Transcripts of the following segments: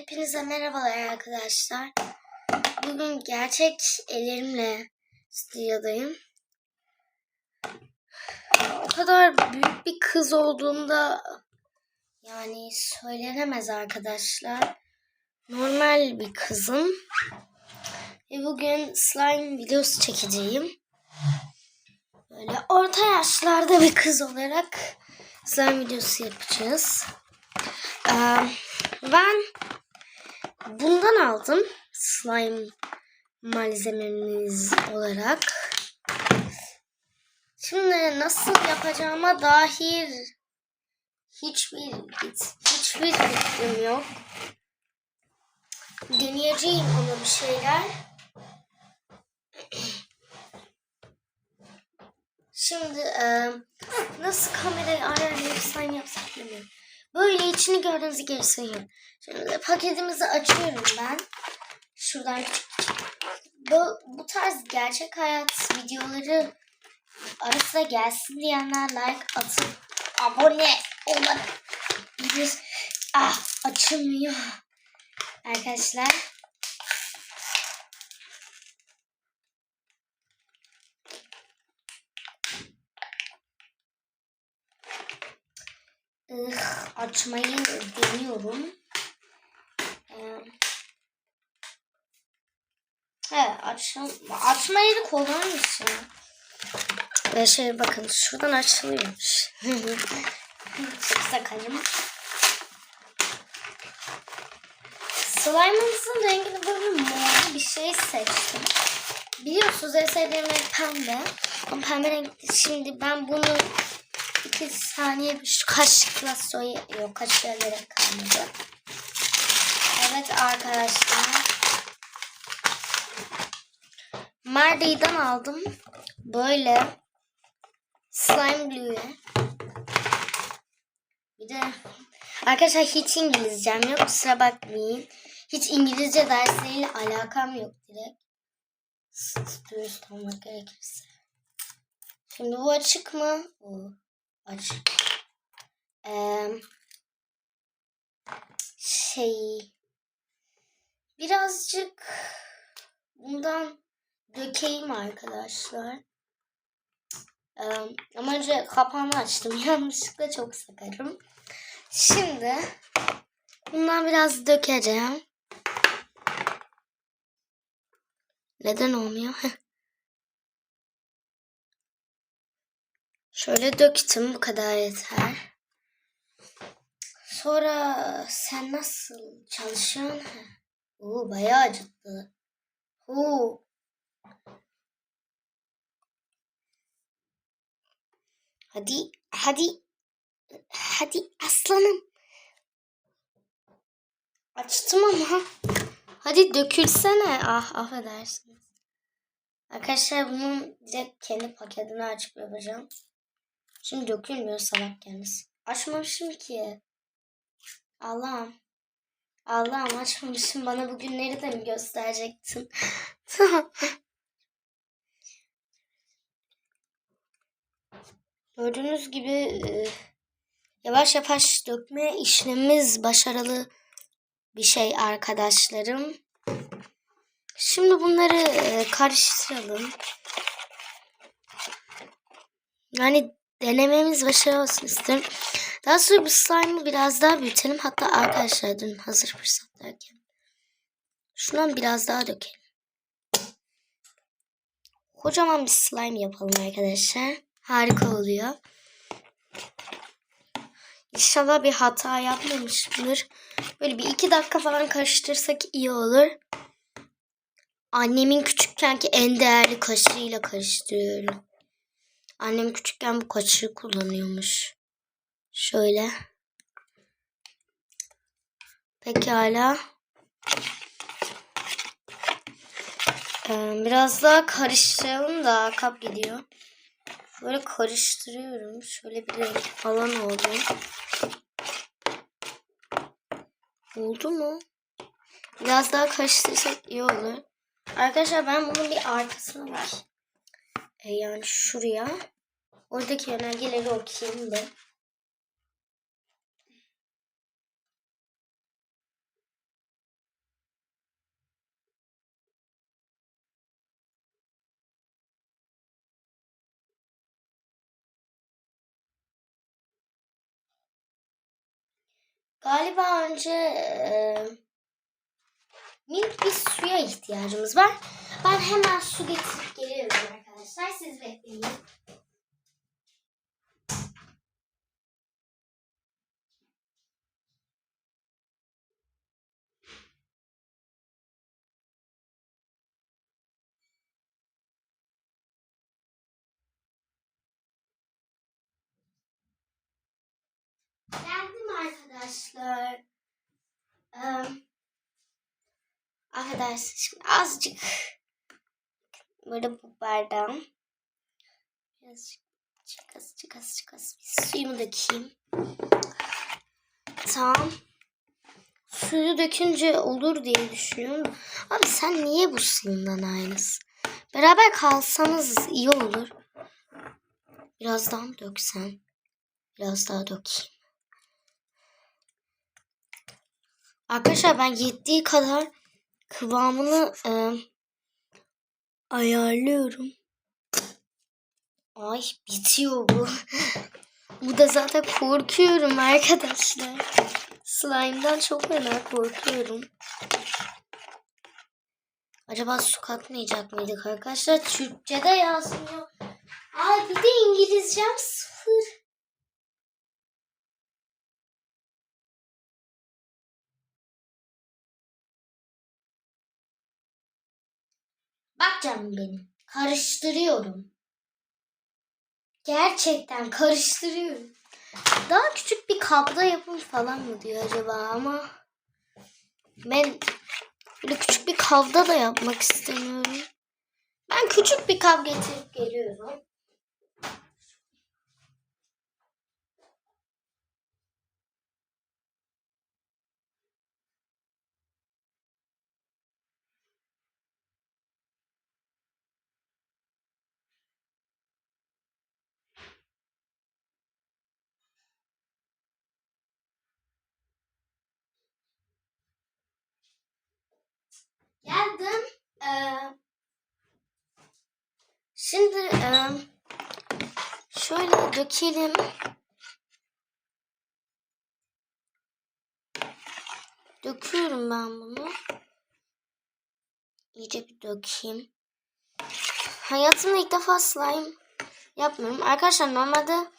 Hepinize merhabalar arkadaşlar. Bugün gerçek ellerimle stüdyodayım. O kadar büyük bir kız olduğumda yani söylenemez arkadaşlar. Normal bir kızım. Ve bugün slime videosu çekeceğim. Böyle orta yaşlarda bir kız olarak slime videosu yapacağız. Ee, ben bundan aldım slime malzememiz olarak. Şimdi nasıl yapacağıma dair hiçbir hiçbir fikrim yok. Deneyeceğim ona bir şeyler. Şimdi nasıl kamerayı ayarlayıp slime yapsak bilmiyorum. Böyle içini gördüğünüz gibi sayıyorum. Şimdi paketimizi açıyorum ben. Şuradan. Bu, bu tarz gerçek hayat videoları arasına gelsin diyenler like atıp abone olabilir. Ah açılmıyor. Arkadaşlar. Ih, açmayı deniyorum. Ee, Evet açım, açmayı da kolaymış ya. Ve şey bakın şuradan açılıyormuş. Çok sakarım. Slime'ımızın rengini böyle mor bir şey seçtim. Biliyorsunuz en sevdiğim pembe. Ama pembe renk şimdi ben bunu iki saniye şu kaşıkla soy yok kaşığa gerek kalmadı. Evet arkadaşlar. Mardi'den aldım. Böyle slime glue. Bir de arkadaşlar hiç İngilizcem yok. Kusura bakmayın. Hiç İngilizce dersleriyle alakam yok direkt. Dürüst olmak gerekirse. Şimdi bu açık mı? Bu açık. Ee, şey birazcık bundan dökeyim arkadaşlar. Ee, ama önce kapağını açtım. Yanlışlıkla çok sakarım. Şimdi bundan biraz dökeceğim. Neden olmuyor? Şöyle döktüm. Bu kadar yeter. Sonra sen nasıl çalışıyorsun? Oo, bayağı acıttı. Oo. Hadi, hadi, hadi aslanım. Açtım ama. Hadi dökülsene. Ah, affedersiniz. Arkadaşlar bunun direkt kendi paketini açıp yapacağım. Şimdi dökülmüyor salak kendisi. Açmamışım ki. Allah'ım. Allah'ım açmamışım. Bana bugünleri de mi gösterecektin? Gördüğünüz gibi e, yavaş yavaş dökme işlemimiz başarılı bir şey arkadaşlarım. Şimdi bunları e, karıştıralım. Yani denememiz başarılı olsun isterim. Daha sonra bu slime'ı biraz daha büyütelim. Hatta arkadaşlar dün hazır fırsattayken. Şundan biraz daha dökelim. Kocaman bir slime yapalım arkadaşlar. Harika oluyor. İnşallah bir hata yapmamışımdır. Böyle bir iki dakika falan karıştırsak iyi olur. Annemin küçükkenki en değerli kaşığıyla karıştırıyorum. Annem küçükken bu kaşığı kullanıyormuş. Şöyle. Pekala. Ee, biraz daha karıştıralım da kap gidiyor. Böyle karıştırıyorum. Şöyle bir renk falan oldu. Oldu mu? Biraz daha karıştırsak iyi olur. Arkadaşlar ben bunun bir arkasına var. E, yani şuraya. Oradaki yönergeleri okuyayım ben. Galiba önce e, minik bir suya ihtiyacımız var. Ben hemen su getirip geliyorum arkadaşlar. Siz bekleyin. Geldim arkadaşlar. Ee, affedersin şimdi azıcık böyle bu bardağım. Birazcık azıcık azıcık azıcık bir suyumu dökeyim. Tamam. Suyu dökünce olur diye düşünüyorum. Abi sen niye bu suyundan aynısın? Beraber kalsanız iyi olur. Biraz daha mı döksen? Biraz daha dökeyim. Arkadaşlar ben yettiği kadar kıvamını e, ayarlıyorum. Ay bitiyor bu. bu da zaten korkuyorum arkadaşlar. Slime'dan çok fena korkuyorum. Acaba su katmayacak mıydık arkadaşlar? Türkçe'de yazmıyor. Ay bir de İngilizcem sıfır. Bak canım benim. Karıştırıyorum. Gerçekten karıştırıyorum. Daha küçük bir kapta yapın falan mı diyor acaba ama ben böyle küçük bir kabda da yapmak istemiyorum. Ben küçük bir kap getirip geliyorum. Geldim. Ee, şimdi e, şöyle dökelim. Döküyorum ben bunu. İyice bir dökeyim. Hayatımda ilk defa slime yapmıyorum. Arkadaşlar normalde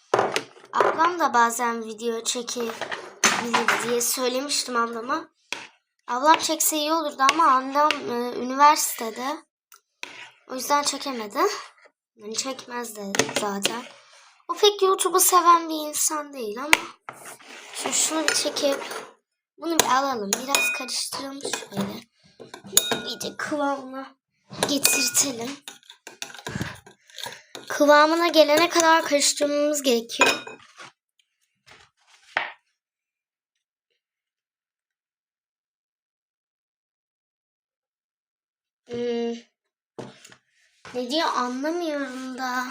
ablam da bazen video çekebilir diye söylemiştim ablama. Ablam çekse iyi olurdu ama annem e, üniversitede. O yüzden çekemedi. Yani çekmez de zaten. O pek YouTube'u seven bir insan değil ama. Şimdi şunu bir çekip bunu bir alalım. Biraz karıştıralım şöyle. İyice kıvamına getirtelim. Kıvamına gelene kadar karıştırmamız gerekiyor. Ne diyor anlamıyorum da.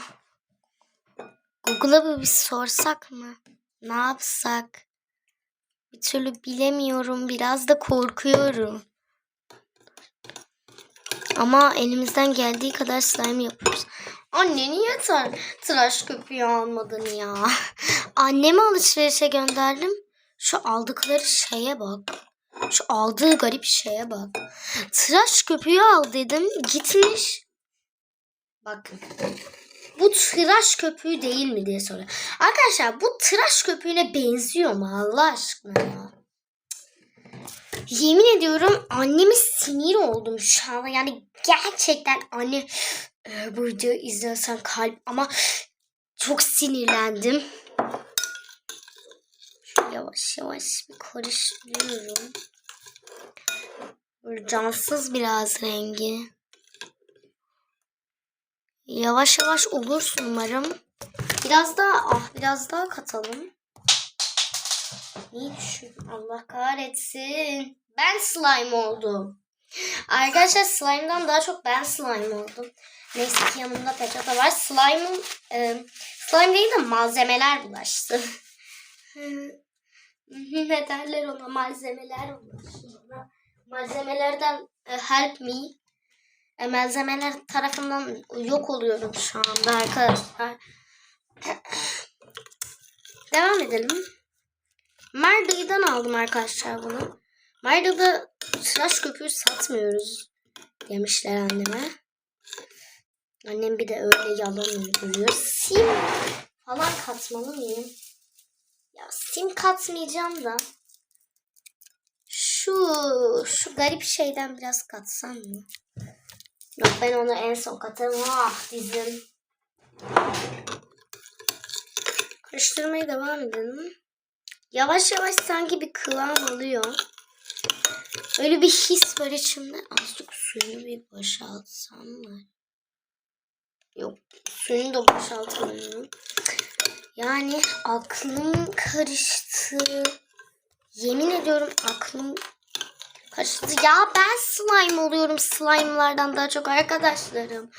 Google'a bir, bir sorsak mı? Ne yapsak? Bir türlü bilemiyorum. Biraz da korkuyorum. Ama elimizden geldiği kadar slime yapıyoruz. Anne niye tar tıraş köpüğü almadın ya? Annemi alışverişe gönderdim. Şu aldıkları şeye bak. Şu aldığı garip şeye bak. Tıraş köpüğü al dedim. Gitmiş. Bakın. Bu tıraş köpüğü değil mi diye soruyor. Arkadaşlar bu tıraş köpüğüne benziyor mu Allah aşkına ya? Yemin ediyorum anneme sinir oldum şu anda. Yani gerçekten anne e, bu videoyu izlersen kalp ama çok sinirlendim. Şöyle yavaş yavaş bir karıştırıyorum. Böyle cansız biraz rengi. Yavaş yavaş olursun umarım. Biraz daha ah biraz daha katalım. Düşün. Allah kahretsin. Ben slime oldum. Arkadaşlar slime'dan daha çok ben slime oldum. Neyse ki yanımda peçete var. Slime'ın e, slime değil de malzemeler bulaştı. ne derler ona malzemeler bulaştı. Malzemelerden e, help me. E, malzemeler tarafından yok oluyorum şu anda arkadaşlar. Devam edelim. Marda'dan aldım arkadaşlar bunu. Marda'da tıraş köpüğü satmıyoruz demişler anneme. Annem bir de öyle yalan uyduruyor. Sim falan katmalı mıyım? Ya sim katmayacağım da. Şu şu garip şeyden biraz katsam mı? Yok ben onu en son katarım. Ah dizim. Karıştırmaya devam edelim. Yavaş yavaş sanki bir kıvam alıyor. Öyle bir his böyle içimde. Azıcık suyunu bir boşaltsam mı? Yok suyunu da boşaltamıyorum. Yani aklım karıştı. Yemin ediyorum aklım karıştı. Ya ben slime oluyorum slime'lardan daha çok arkadaşlarım.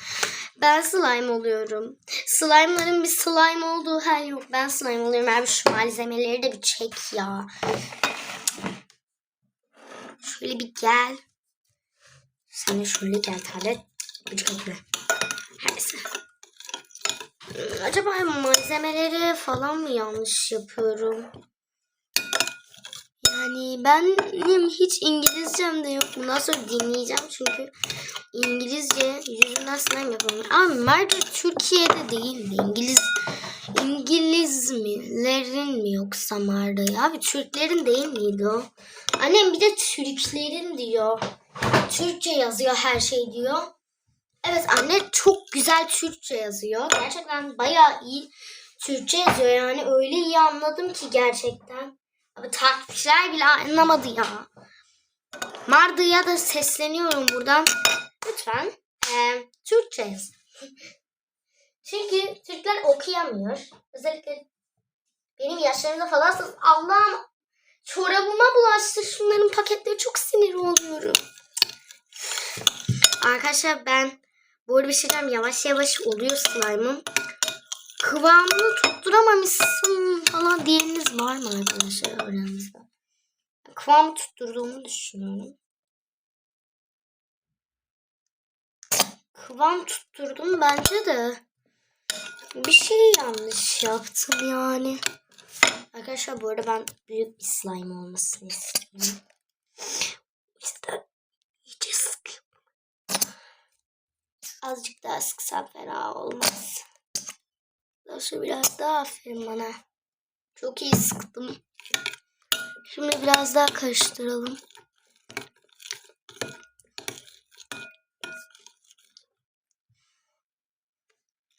Ben slime oluyorum. Slime'ların bir slime olduğu hal yok. Ben slime oluyorum. Abi şu malzemeleri de bir çek ya. Şöyle bir gel. Sen şöyle gel tablet. Gıcık etme. Her. Hmm, Acaba malzemeleri falan mı yanlış yapıyorum? Yani benim hiç İngilizcem de yok. Bundan sonra dinleyeceğim çünkü İngilizce yüzünden slime yapamıyorum. Ama Merve Türkiye'de değil mi? İngiliz İngiliz milerin mi yoksa Marda ya? Abi Türklerin değil miydi o? Annem bir de Türklerin diyor. Türkçe yazıyor her şey diyor. Evet anne çok güzel Türkçe yazıyor. Gerçekten bayağı iyi Türkçe yazıyor yani. Öyle iyi anladım ki gerçekten. Abi takipçiler bile anlamadı ya. Mardı'ya da sesleniyorum buradan. Lütfen eee, Türkçe yazın. Çünkü Türkler okuyamıyor. Özellikle benim yaşlarımda falansanız Allah'ım çorabıma bulaştı. Şunların paketleri çok sinir oluyorum. Arkadaşlar ben bu arada bir şey diyeceğim. Yavaş yavaş oluyor slime'ım. Kıvamını tutturamamışsın falan diyeniniz var mı arkadaşlar aranızda? Kıvamı tutturduğumu düşünüyorum. Kıvam tutturdum bence de. Bir şey yanlış yaptım yani. Arkadaşlar bu arada ben büyük bir slime olmasını istiyorum. Yüzden iyice. Azıcık daha sıksam fena olmaz. Nasıl biraz daha aferin bana. Çok iyi sıktım. Şimdi biraz daha karıştıralım.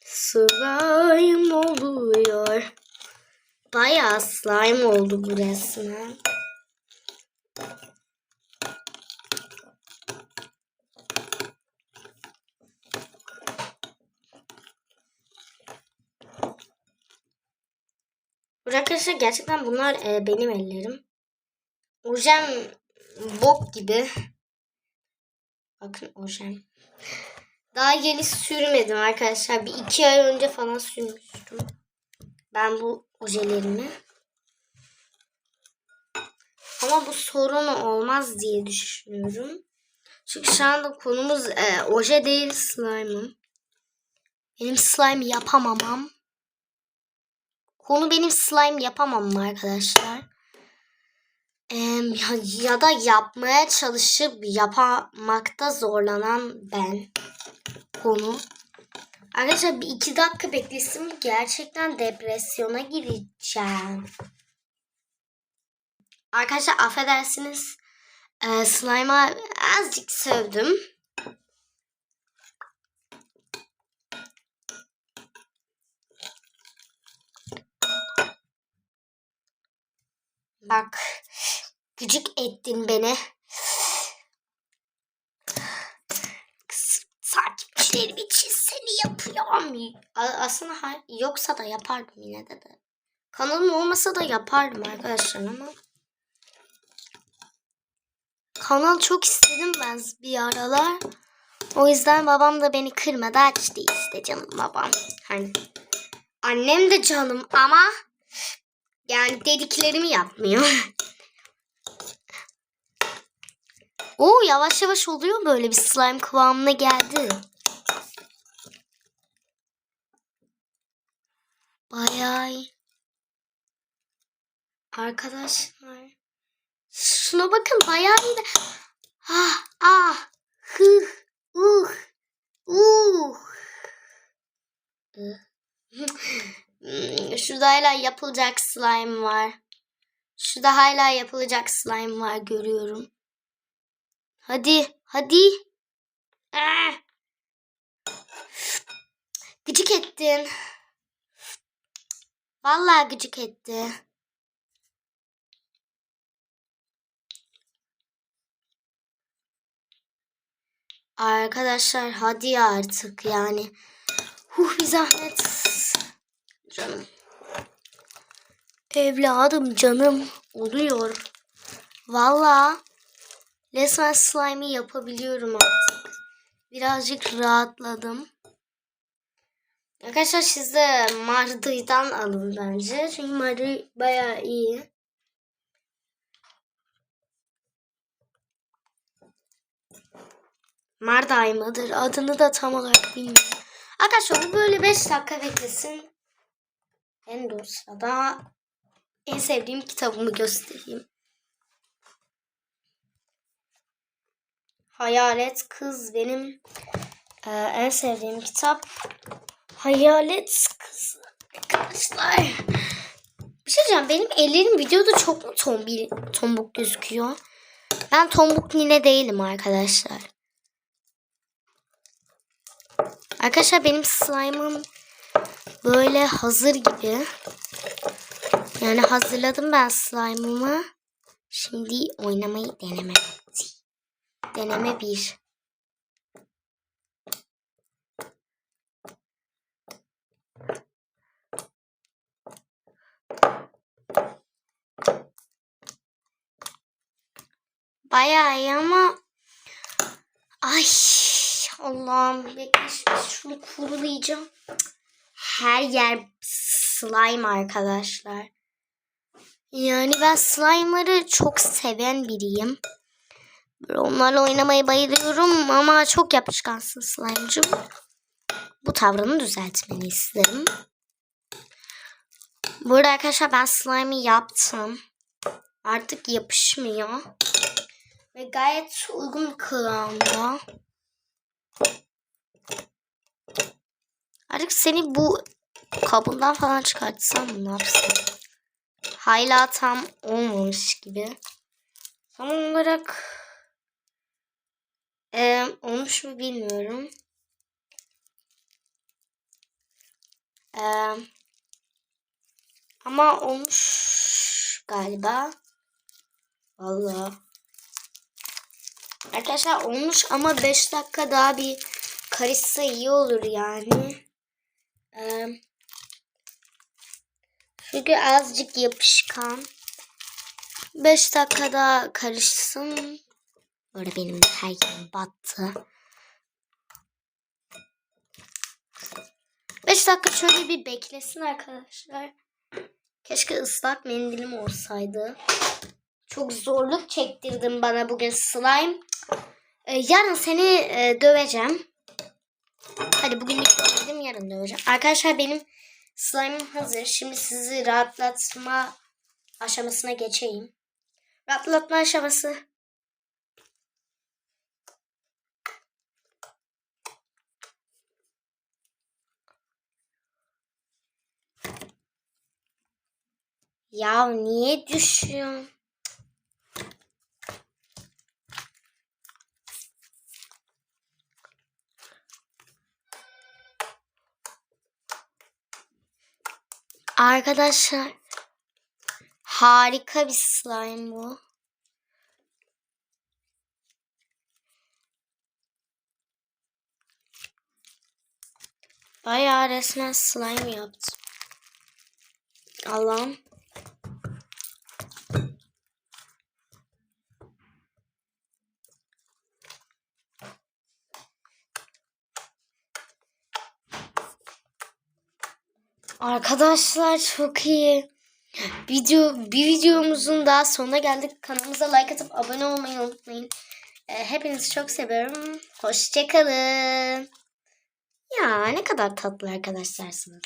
Slime oluyor. Bayağı slime oldu bu resmen. Arkadaşlar gerçekten bunlar e, benim ellerim. Ojem bok gibi. Bakın ojem. Daha yeni sürmedim arkadaşlar. Bir iki ay önce falan sürmüştüm. Ben bu ojelerimi. Ama bu sorun olmaz diye düşünüyorum. Çünkü şu anda konumuz e, oje değil slime'ım. Benim slime yapamamam. Konu benim slime yapamam arkadaşlar. Ee, ya, ya da yapmaya çalışıp yapamakta zorlanan ben. Konu. Arkadaşlar bir iki dakika beklesin. Gerçekten depresyona gireceğim. Arkadaşlar affedersiniz. Ee, slime'a azıcık sövdüm. Bak gıcık ettin beni. Takipçilerim için seni yapıyorum. Aslında ha- yoksa da yapardım yine de de. Kanalım olmasa da yapardım arkadaşlar ama. Kanal çok istedim ben bir aralar. O yüzden babam da beni kırmadı açtı işte canım babam. Hani annem de canım ama yani dediklerimi yapmıyor. Oo yavaş yavaş oluyor böyle bir slime kıvamına geldi. Bayağı. Arkadaşlar. Şuna bakın bayağı iyi. de- Ah ah. Hı. Uh. Uh. Hmm, Şurada hala yapılacak slime var. Şurada hala yapılacak slime var görüyorum. Hadi, hadi. Ah. Gıcık ettin. Vallahi gıcık etti. Arkadaşlar hadi artık yani. Huh bir zahmet. Canım. Evladım canım oluyor. Vallahi resmen slime'ı yapabiliyorum artık. Birazcık rahatladım. Arkadaşlar siz de Mardı'dan alın bence. Çünkü Mardı bayağı iyi. Marday mıdır? Adını da tam olarak bilmiyorum. Arkadaşlar bu böyle 5 dakika beklesin. En de sırada en sevdiğim kitabımı göstereyim. Hayalet Kız benim e, en sevdiğim kitap. Hayalet Kız. Arkadaşlar. Bir şey diyeceğim. Benim ellerim videoda çok mu tombil, tombuk gözüküyor? Ben tombuk nine değilim arkadaşlar. Arkadaşlar benim slime'ım böyle hazır gibi. Yani hazırladım ben slime'ımı. Şimdi oynamayı deneme. Deneme bir. Bayağı iyi ama ay Allah'ım bekle şunu kurulayacağım. Her yer slime arkadaşlar. Yani ben slime'ları çok seven biriyim. Böyle onlarla oynamayı bayılıyorum ama çok yapışkansın slime'cım. Bu tavrını düzeltmeni isterim. Burada arkadaşlar ben slime'ı yaptım. Artık yapışmıyor. Ve gayet uygun bir kıvamda. Artık seni bu kabından falan çıkartsam ne yapsam? Hala tam olmamış gibi. Tam olarak e, olmuş mu bilmiyorum. E, ama olmuş galiba. Vallahi. Arkadaşlar olmuş ama 5 dakika daha bir karışsa iyi olur yani. Ee, çünkü azıcık yapışkan. 5 dakika daha karışsın. Böyle benim her yerim battı. 5 dakika şöyle bir beklesin arkadaşlar. Keşke ıslak mendilim olsaydı. Çok zorluk çektirdin bana bugün slime. Ee, yarın seni e, döveceğim. Hadi bugünlük dövdüm yarın döveceğim. Arkadaşlar benim slime'ım hazır. Şimdi sizi rahatlatma aşamasına geçeyim. Rahatlatma aşaması. Ya niye düşüyorsun? Arkadaşlar harika bir slime bu. Bayağı resmen slime yaptım. Allah'ım. Arkadaşlar çok iyi. Video bir videomuzun daha sonuna geldik. Kanalımıza like atıp abone olmayı unutmayın. Ee, hepinizi çok seviyorum. Hoşçakalın. Ya ne kadar tatlı arkadaşlarsınız.